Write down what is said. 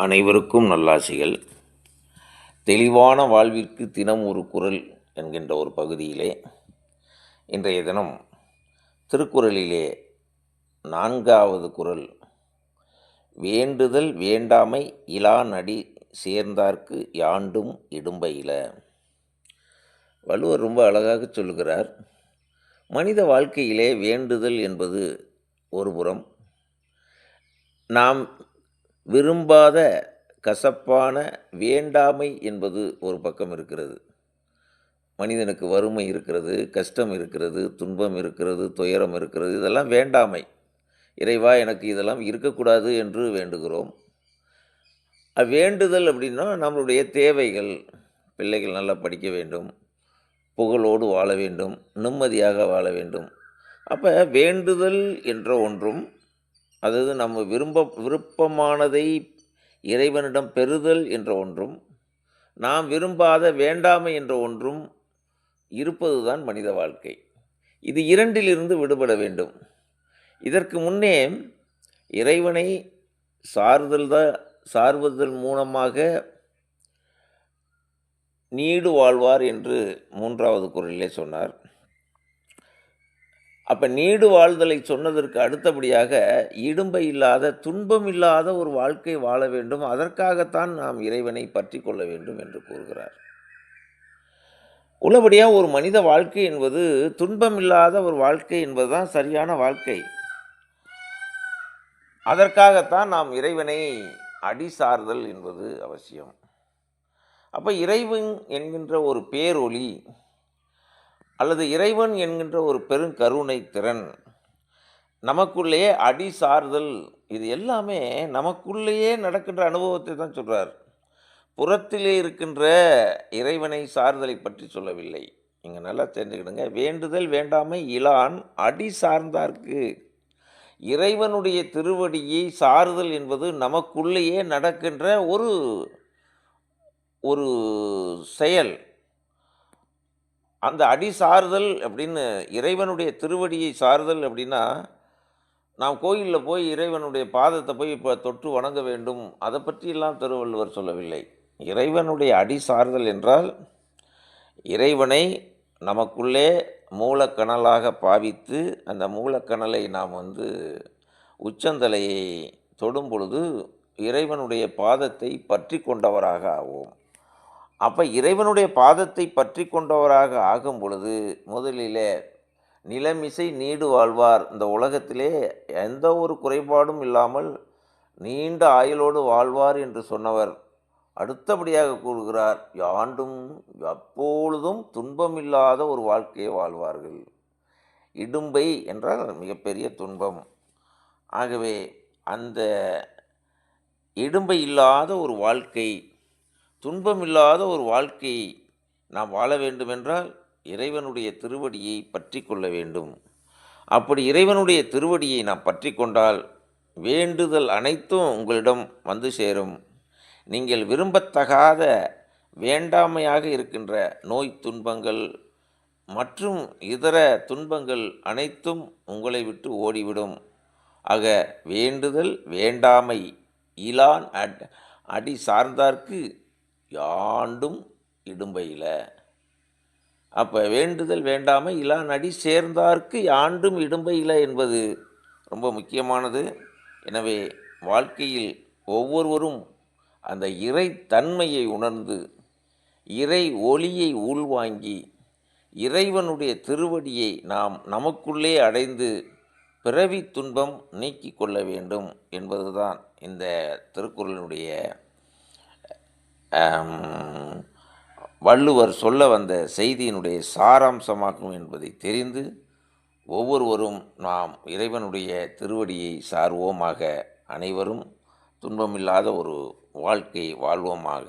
அனைவருக்கும் நல்லாசிகள் தெளிவான வாழ்விற்கு தினம் ஒரு குரல் என்கின்ற ஒரு பகுதியிலே இன்றைய தினம் திருக்குறளிலே நான்காவது குரல் வேண்டுதல் வேண்டாமை இலா நடி சேர்ந்தார்க்கு யாண்டும் இடும்பையில வள்ளுவர் ரொம்ப அழகாக சொல்லுகிறார் மனித வாழ்க்கையிலே வேண்டுதல் என்பது ஒரு புறம் நாம் விரும்பாத கசப்பான வேண்டாமை என்பது ஒரு பக்கம் இருக்கிறது. மனிதனுக்கு வறுமை இருக்கிறது கஷ்டம் இருக்கிறது துன்பம் இருக்கிறது துயரம் இருக்கிறது இதெல்லாம் வேண்டாமை. இறைவா எனக்கு இதெல்லாம் இருக்கக்கூடாது என்று வேண்டுகிறோம். வேண்டுதல் அப்படின்னா நம்மளுடைய தேவைகள் பிள்ளைகள் நல்லா படிக்க வேண்டும் புகழோடு வாழ வேண்டும் நிம்மதியாக வாழ வேண்டும். அப்போ வேண்டுதல் என்ற ஒன்றும் அதாவது நம்ம விரும்ப விருப்பமானதை இறைவனிடம் பெறுதல் என்ற ஒன்றும் நாம் விரும்பாத வேண்டாமை என்ற ஒன்றும் இருப்பதுதான் மனித வாழ்க்கை. இது இரண்டிலிருந்து விடுபட வேண்டும். இதற்கு முன்னே இறைவனை சார்தல் தான் சார்வதல் மூலமாக நீடு வாழ்வார் என்று மூன்றாவது குரலிலே சொன்னார். அப்போ நீடு வாழ்தலை சொன்னதற்கு அடுத்தபடியாக இடும்பை இல்லாத துன்பம் இல்லாத ஒரு வாழ்க்கை வாழ வேண்டும். அதற்காகத்தான் நாம் இறைவனை பற்றி கொள்ள வேண்டும் என்று கூறுகிறார். உள்ளபடியாக ஒரு மனித வாழ்க்கை என்பது துன்பம் இல்லாத ஒரு வாழ்க்கை என்பதுதான் சரியான வாழ்க்கை. அதற்காகத்தான் நாம் இறைவனை அடி சார்தல் என்பது அவசியம். அப்போ இறைவன் என்கின்ற ஒரு பேரொளி அல்லது இறைவன் என்கின்ற ஒரு பெருங்கருணை திறன். நமக்குள்ளேயே அடி சார்தல் இது எல்லாமே நமக்குள்ளேயே நடக்கின்ற அனுபவத்தை தான் சொல்கிறார் புறத்திலே இருக்கின்ற இறைவனை சார்தலை பற்றி சொல்லவில்லை. இங்கே நல்லா தெரிஞ்சுக்கிடுங்க. வேண்டுதல் வேண்டாமை இலான் அடி சார்ந்தார்க்கு இறைவனுடைய திருவடியை சாறுதல் என்பது நமக்குள்ளேயே நடக்கின்ற ஒரு ஒரு செயல். அந்த அடி சாறுதல் அப்படின்னு இறைவனுடைய திருவடியை சாறுதல் அப்படின்னா நாம் கோயிலில் போய் இறைவனுடைய பாதத்தை போய் இப்போ தொட்டு வணங்க வேண்டும். அதை பற்றியெல்லாம் திருவள்ளுவர் சொல்லவில்லை. இறைவனுடைய அடி சாறுதல் என்றால் இறைவனை நமக்குள்ளே மூலக்கணலாக பாவித்து அந்த மூலக்கணலை நாம் வந்து உச்சந்தலையை தொடும் பொழுது இறைவனுடைய பாதத்தை பற்றி கொண்டவராக ஆவோம். அப்போ இறைவனுடைய பாதத்தை பற்றி கொண்டவராக ஆகும் பொழுது முதலிலே நிலமிசை நீடு வாழ்வார். இந்த உலகத்திலே எந்த ஒரு குறைபாடும் இல்லாமல் நீண்ட ஆயுளோடு வாழ்வார் என்று சொன்னவர் அடுத்தபடியாக கூறுகிறார் யாண்டும் எப்பொழுதும் துன்பமில்லாத ஒரு வாழ்க்கையை வாழ்வார்கள். இடும்பை என்றால் மிகப்பெரிய துன்பம். ஆகவே அந்த இடும்பை இல்லாத ஒரு வாழ்க்கை துன்பமில்லாத ஒரு வாழ்க்கை நாம் வாழ வேண்டுமென்றால் இறைவனுடைய திருவடியை பற்றி கொள்ள வேண்டும். அப்படி இறைவனுடைய திருவடியை நாம் பற்றி கொண்டால் வேண்டுதல் அனைத்தும் உங்களிடம் வந்து சேரும். நீங்கள் விரும்பத்தகாத வேண்டாமையாக இருக்கின்ற நோய் துன்பங்கள் மற்றும் இதர துன்பங்கள் அனைத்தும் உங்களை விட்டு ஓடிவிடும். ஆக வேண்டுதல் வேண்டாமை இலான் அட் அடி சார்ந்தார்க்கு யாண்டும் இடும்பையில். அப்போ வேண்டுதல் வேண்டாமை இலா நடி சேர்ந்தார்க்கு யாண்டும் இடும்பையில் என்பது ரொம்ப முக்கியமானது. எனவே வாழ்க்கையில் ஒவ்வொருவரும் அந்த இறை தன்மையை உணர்ந்து இறை ஒளியை உள்வாங்கி இறைவனுடைய திருவடியை நாம் நமக்குள்ளே அடைந்து பிறவி துன்பம் நீக்கி கொள்ள வேண்டும் என்பதுதான் இந்த திருக்குறளினுடைய வள்ளுவர் சொல்ல வந்த செய்தியினுடைய சாராம்சமாகும் என்பதை தெரிந்து ஒவ்வொருவரும் நாம் இறைவனுடைய திருவடியை சார்வோமாக அனைவரும் துன்பமில்லாத ஒரு வாழ்க்கை வாழ்வோமாக